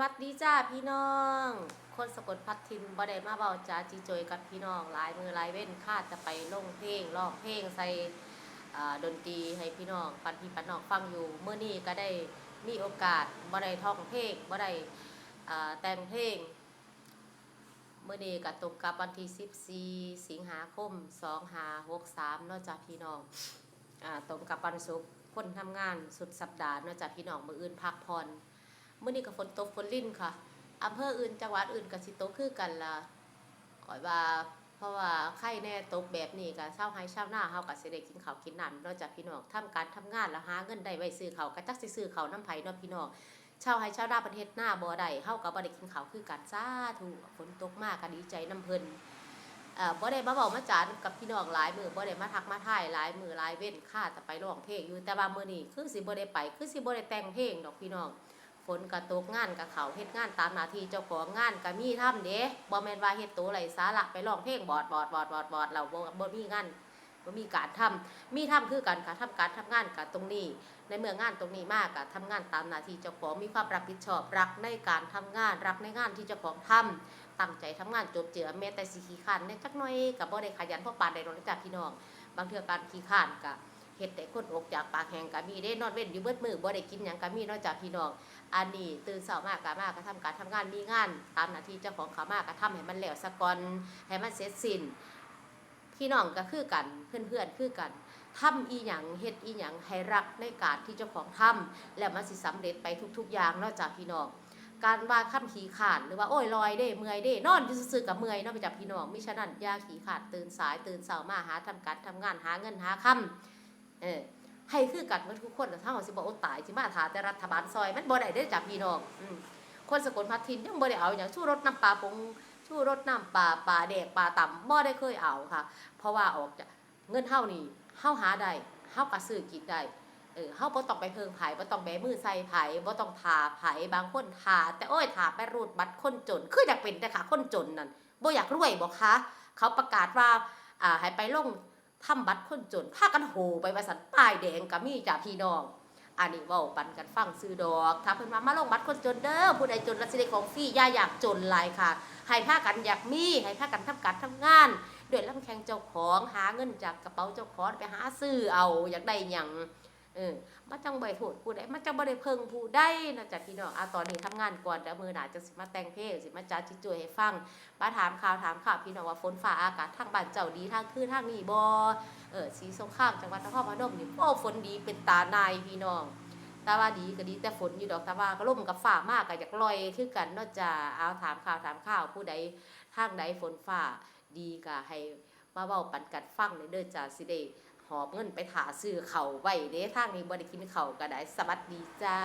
วัสดีจ้าพี่น้อง คนสะกดพัดทินบ่ได้มาเบาจ้าจีจอยกับพี่น้องหลายมือหลายเว้นคาดจะไปลงเพลงร้องเพลงใส่ดนตรีให้พี่น้องปันพี่ปันน้องฟังอยู่เมื่อนี้ก็ได้มีโอกาสบ่ได้ท่องเพลงบ่ได้แต่งเพลงเมื่อนี้ก็ตรงกับวันที่ 14 สิงหาคม 2563เนอกจากพี่น้องอตรงกับวันศุกร์คนทำงานสุดสัปดาห์เนอกจากพี่น้องมืออื่นพักผ่อน มื่อนี้ก็ฝนตกฝนลิ่นค่ะอำเภออื่นจังหวัดอื่นก็สิตกคือกันละขอยว่า เพราะว่าไข่แน่ตกแบบนี้ก็เช้าให้เช้าหน้าเฮาก็สิได้กินข้าวกินน้ำนอกจากพี่น้องทำการทำงานแล้วหาเงินได้ไว้ซื้อเขาวก็จักสิซื้อเขาน้ำไผเนาะพี่น้องชาวให้ชาวนาประเทศหน้าบ่อได้เฮาก็บ่ได้กินข้าวคือกันสาธุฝนตกมากก็ดีใจน้ำเพิ่นอ่อบ่ได้มาเว้ามาจานกับพี่น้องหลายมือบ่ได้มาทักมาทายหลายมือหลายเว้นค่าจะไปร้องเพลงอยู่แต่ว่ามือนี้คือสิบ่ได้ไป คือสิบ่ได้แต่งเพลงดอกพี่น้อง ฝนกระตกงานกับเขาเฮ็ดงานตามหน้าที่เจ้าของงานก็มีทำเด้บ่แม่นว่าเฮ็ดตัวไรสาระไปร้องเพลงบอดบอดบอดบอดบอดเราบ่บ่มีงานบ่มีการทำมีทำคือกันค่ะทำการทำงานกับตรงนี้ ในเมื่องานตรงนี้มากก็ทำงานตามหน้าที่เจ้าของมีความรับผิดชอบรักในการทำงานรักในงานที่เจ้าของทำตั้งใจทำงานจบเจือแม้แต่สิขี้ข้านเนี่ยจักหน่อยก็บ่ได้ขยันเพราะปานใดดอกจ้ะพี่น้อง บางเทื่อการขี้ข้านก็ เฮ็ดแต่คนอกจากปากแห้งก็มีได้นอนเว้นอยู่เบิดมือบ่ได้กินหยังก็มีนอกจากพี่น้องอันนี้ตื่นเช้ามากกะมากก็ทำการทำงานมีงาน ตามหน้าที่เจ้าของขามากก็ทำให้มันแล้วสะก่อนให้มันเสร็จสิ้นพี่น้องก็คือกันเพื่อนๆคือกันทำอีหยังเฮ็ดอีหยังให้รักในการที่เจ้าของทำแล้วมันสิสำเร็จไปทุก ๆ อย่างนอกจากพี่น้องการว่าข้ามขี้ขาดหรือว่าโอ้ยลอยเด้เมื่อยเด้นอนอยู่ซื่อกับเมื่อยนอกไปจากพี่น้องมิฉะนั้นยาขี้ขาดตื่นสายตื่นเช้ามาหาทำการทำงานหาเงินหาค่ำ เออให้คือกันว่าทุกคนถ้าเราสิบอกโอ้ตายสิมาถาแต่รัฐบาลซอย มันบ่ได้ได้จากพี่น้องคนสกลพัทินยังบ่ได้เอาอย่างชู้รสน้ำปลาปงชู้รสน้ำปลาปลาแดกปลาต่ำบ่ได้เคยเอาค่ะ เพราะว่าออกจากเงินเฮานี่เฮาหาได้เฮาก็ซื้อกินได้เออเฮาบ่ต้องไปเพิงไผบ่ต้องแบมือใส่ไผบ่ต้องทาไผบางคนทาแต่โอ้ยทาไปรูดบัตรคนจน คืออยากเป็นแต่ค่ะคนจนนั่นบ่อยากรวยบ่คะเขาประกาศว่าอ่าให้ไปลง ทำบัตรคนจนพากันโหไปว่าสันป้ายแดงกับมีจากพี่น้อง อันนี้ว่าปันกันฟังซื้อดอกถ้าเพิ่นมามาลงบัตรคนจนเด้อผู้ใดจนและสิได้ของฟรีอย่าอยากจนหลายค่ะ ให้พากันอยากมีให้พากันทำการทำงานด้วยลำแข่งเจ้าของหาเงินจากกระเป๋าเจ้าของไปหาซื้อเอาอยากได้อย่าง เออมาจังใบ่ได้โทษผู้ใดมาจังบ่ได้เพิ่งผู้ใดนะจ๊ะพี่น้องอะตอนนี้ทำงานก่อนเดี๋ยวมือหนาจะสิมาแต่งเพลงสิมาจัดจิจวยให้ฟังมาถามข่าวถามข่าวพี่น้องว่าฝนฟ้าอากาศทางบ้านเจ้าดีทางคือทางนี้บ่เออสีสงครามจังหวัดนครพนมนี่โอ้ฝนดีเป็นตานายพี่น้องต่ว่าดีก็ดีแต่ฝนอยู่ดอกต่ว่าก็ล่มกับฝ่ามากก็อยากลอยคือกันนอกจากเอาถามข่าวถามข่าวผู้ใดทางใดฝนฝ่าดีก็ให้มาเว้าปันกันฟังเลยเด้อจ้าสิได้ หอบเงินไปถาซื้อเขาไว้เด้ทางนี้บ่ได้กินเขาก็ได้สวัสดีจ้า